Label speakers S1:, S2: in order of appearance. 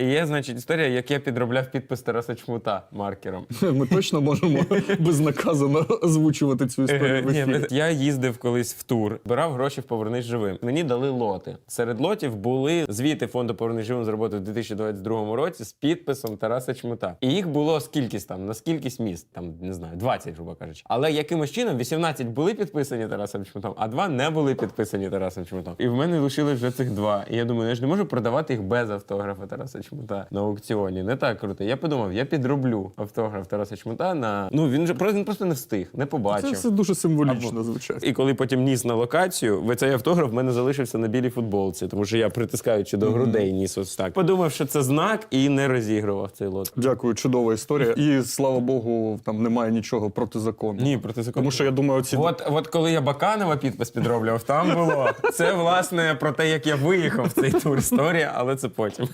S1: І є, значить, історія, як я підробляв підпис Тараса Чмута маркером.
S2: Ми точно можемо безнаказано озвучувати цю історію в
S1: Е,
S2: ефірі.
S1: я їздив колись в тур, збирав гроші в Повернись живим. Мені дали лоти. Серед лотів були звіти фонду Повернись живим з роботи в 2022 році з підписом Тараса Чмута. І їх було скількись там, на скількись міст, там не знаю, 20, грубо кажучи. Але якимось чином 18 були підписані Тарасом Чмутом, а два не були підписані Тарасом Чмутом. І в мене лишилось вже цих два. І я думаю, я ж не можу продавати їх без автографа Тараса Чмута на аукціоні. Не так круто. Я подумав, я підроблю автограф Тараса Чмута на ну він же просто він просто не встиг, не побачив.
S2: Це все дуже символічно звучить.
S1: І коли потім ніс на локацію, ви цей автограф в мене залишився на білій футболці, тому що я притискаючи до грудей ніс ось так. Подумав, що це знак, і не розігрував цей лот.
S2: Дякую, чудова історія. І слава Богу, там немає нічого протизаконного.
S1: Ні, проти закон.
S2: Тому що я думаю, ці
S1: От, от коли я Баканова підпис підроблював, там було. Це власне про те, як я виїхав в цей тур історія, але це потім.